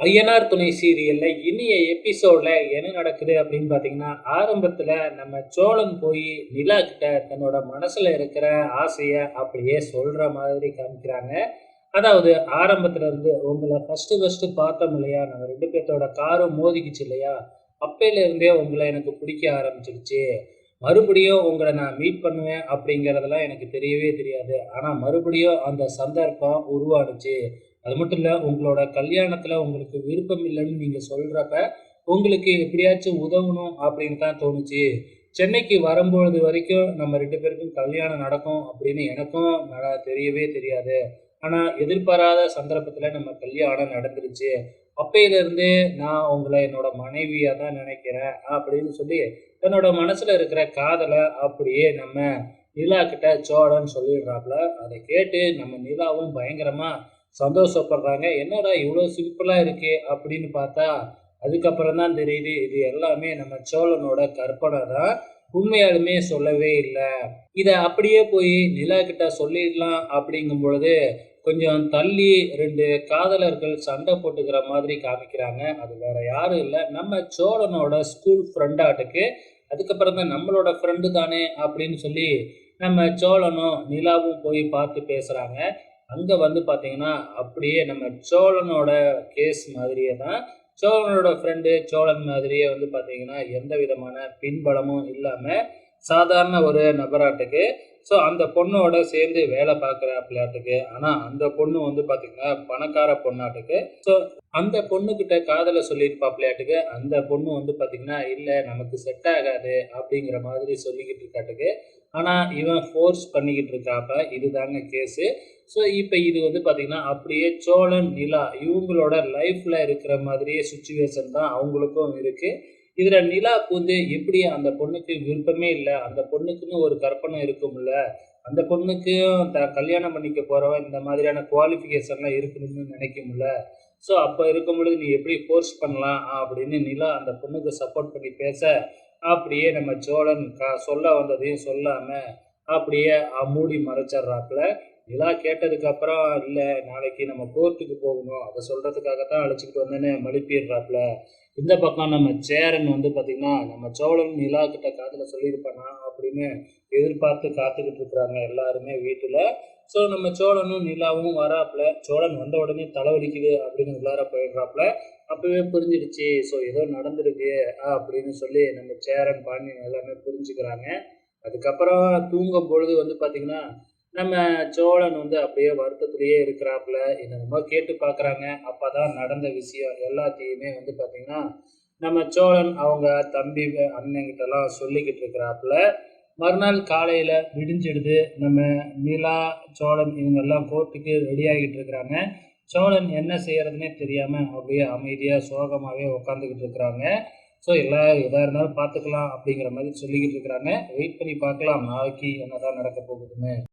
ஐயனார் துணை சீரியல்ல இனிய எபிசோட்ல என்ன நடக்குது அப்படின்னு பாத்தீங்கன்னா ஆரம்பத்துல நம்ம சோழன் போய் நிலா கிட்ட தன்னோட மனசுல இருக்கிற ஆசைய அப்படியே சொல்ற மாதிரி காமிக்கிறாங்க. அதாவது ஆரம்பத்துல இருந்து உங்களை ஃபர்ஸ்ட் ஃபர்ஸ்ட் பார்த்தோம் இல்லையா? நம்ம ரெண்டு பேர்த்தோட காரும் மோதிக்குச்சு இல்லையா? அப்பையில இருந்தே உங்களை எனக்கு பிடிக்க ஆரம்பிச்சிருச்சு. மறுபடியும் உங்களை நான் மீட் பண்ணுவேன் அப்படிங்கிறதெல்லாம் எனக்கு தெரியவே தெரியாது. ஆனால் மறுபடியும் அந்த சந்தர்ப்பம் உருவானுச்சு. அது மட்டும் இல்லை உங்களோட கல்யாணத்தில் உங்களுக்கு விருப்பம் இல்லைன்னு நீங்கள் சொல்கிறப்ப உங்களுக்கு எப்படியாச்சும் உதவணும் அப்படின்னு தான் தோணுச்சு. சென்னைக்கு வரும்பொழுது வரைக்கும் நம்ம ரெண்டு பேருக்கும் கல்யாணம் நடக்கும் அப்படின்னு எனக்கும் நட- தெரியவே தெரியாது. ஆனால் எதிர்பாராத சந்தர்ப்பத்தில் நம்ம கல்யாணம் நடந்துருச்சு. அப்பயிலேருந்தே நான் உங்களை என்னோட மனைவியா தான் நினைக்கிறேன் அப்படின்னு சொல்லி தன்னோட மனசுல இருக்கிற காதலை அப்படியே நம்ம நிலா கிட்ட சோழன்னு சொல்லிடுறாப்புல. அதை கேட்டு நம்ம நிலாவும் பயங்கரமா சந்தோஷப்படுறாங்க. என்னடா இவ்வளோ சிம்பிளா இருக்கே அப்படின்னு பார்த்தா அதுக்கப்புறம் தான் தெரியுது இது எல்லாமே நம்ம சோழனோட கற்பனை தான் உண்மையாலுமே சொல்லவே இல்லை. இதை அப்படியே போய் நிலா கிட்ட சொல்லிடலாம் அப்படிங்கும் பொழுது கொஞ்சம் தள்ளி ரெண்டு காதலர்கள் சண்டை போட்டுக்கிற மாதிரி காமிக்கிறாங்க. அது வேற யாரும் இல்லை. நம்ம சோழனோட ஸ்கூல் ஃப்ரெண்டாட்டுக்கு அதுக்கப்புறம் தான் நம்மளோட ஃப்ரெண்டு தானே அப்படின்னு சொல்லி நம்ம சோழனும் நிலாவும் போய் பார்த்து பேசுகிறாங்க அங்கே வந்து பார்த்தீங்கன்னா அப்படியே நம்ம சோழனோட கேஸ் மாதிரியே தான் சோழனோட ஃப்ரெண்டு சோழன் மாதிரியே வந்து பார்த்தீங்கன்னா எந்த விதமான பின்பலமும் இல்லாமல் சாதாரண ஒரு நபராட்டுக்கு. ஸோ அந்த பொண்ணோட சேர்ந்து வேலை பார்க்குற பிள்ளையாட்டுக்கு. ஆனால் அந்த பொண்ணு வந்து பார்த்தீங்கன்னா பணக்கார பொண்ணாட்டுக்கு. ஸோ அந்த பொண்ணுக்கிட்ட காதலை சொல்லியிருப்பா பிள்ளையாட்டுக்கு. அந்த பொண்ணு வந்து பார்த்தீங்கன்னா இல்லை நமக்கு செட் ஆகாது அப்படிங்கிற மாதிரி சொல்லிக்கிட்டு இருக்காட்டுக்கு. ஆனால் இவன் ஃபோர்ஸ் பண்ணிக்கிட்டு இருக்காப்ப இதுதாங்க கேஸு ஸோ இப்போ இது வந்து பார்த்திங்கன்னா அப்படியே சோழன் நிலா இவங்களோட லைஃப்பில் இருக்கிற மாதிரியே சுச்சுவேஷன் தான் அவங்களுக்கும் இருக்குது இதில் நிலா பூந்து எப்படி அந்த பொண்ணுக்கு விருப்பமே இல்லை அந்த பொண்ணுக்குன்னு ஒரு கற்பனை இருக்கும்ல அந்த பொண்ணுக்கும் த கல்யாணம் பண்ணிக்க போகிறவன் இந்த மாதிரியான குவாலிஃபிகேஷன்லாம் இருக்கணும்னு நினைக்கும்ல. ஸோ அப்போ இருக்கும் பொழுது நீ எப்படி ஃபோர்ஸ் பண்ணலாம் அப்படின்னு நிலா அந்த பொண்ணுக்கு சப்போர்ட் பண்ணி பேச அப்படியே நம்ம சோழன் க சொல்ல வந்ததையும் சொல்லாமல் அப்படியே மூடி மறைச்சிட்றாப்புல. நிலா கேட்டதுக்கு அப்புறம் இல்லை நாளைக்கு நம்ம கோர்ட்டுக்கு போகணும். அதை சொல்கிறதுக்காக தான் அழைச்சிக்கிட்டு வந்தேன்னு மழுப்பிடுறாப்புல இந்த பக்கம் நம்ம சேரன் வந்து பார்த்திங்கன்னா நம்ம சோழன் நிலா கிட்ட காதில் சொல்லியிருப்பானா? அப்படின்னு எதிர்பார்த்து காத்துக்கிட்டு இருக்கிறாங்க எல்லாருமே வீட்டில். ஸோ நம்ம சோழனும் நிலாவும் வராப்புல. சோழன் வந்த உடனே தலைவலிக்குது அப்படின்னு உள்ளார போயிடுறாப்புல. அப்பவே புரிஞ்சிடுச்சு. ஸோ ஏதோ நடந்திருக்கு அப்படின்னு சொல்லி நம்ம சேரன் பாண்டியன் எல்லாமே புரிஞ்சுக்கிறாங்க. அதுக்கப்புறம் தூங்கும் பொழுது வந்து பாத்தீங்கன்னா நம்ம சோழன் வந்து அப்படியே வருத்தத்திலேயே இருக்கிறாப்புல. என்னென்னமோ கேட்டு பார்க்குறாங்க. அப்போ தான் நடந்த விஷயம் எல்லாத்தையுமே வந்து பார்த்திங்கன்னா நம்ம சோழன் அவங்க தம்பி அண்ணங்கிட்டலாம் சொல்லிக்கிட்டு இருக்கிறாப்புல. மறுநாள் காலையில் விடிஞ்சிடுது. நம்ம நிலா சோழன் இவங்கெல்லாம் கோர்ட்டுக்கு ரெடி ஆகிட்டு இருக்கிறாங்க. சோழன் என்ன செய்யறதுனே தெரியாமல் அப்படியே அமைதியாக சோகமாகவே உட்காந்துக்கிட்டு இருக்கிறாங்க. ஸோ எல்லா எதாக இருந்தாலும் பார்த்துக்கலாம் அப்படிங்கிற மாதிரி சொல்லிக்கிட்டு இருக்கிறாங்க. வெயிட் பண்ணி பார்க்கலாம். நாளைக்கு என்னதான் நடக்க போகுதுன்னு.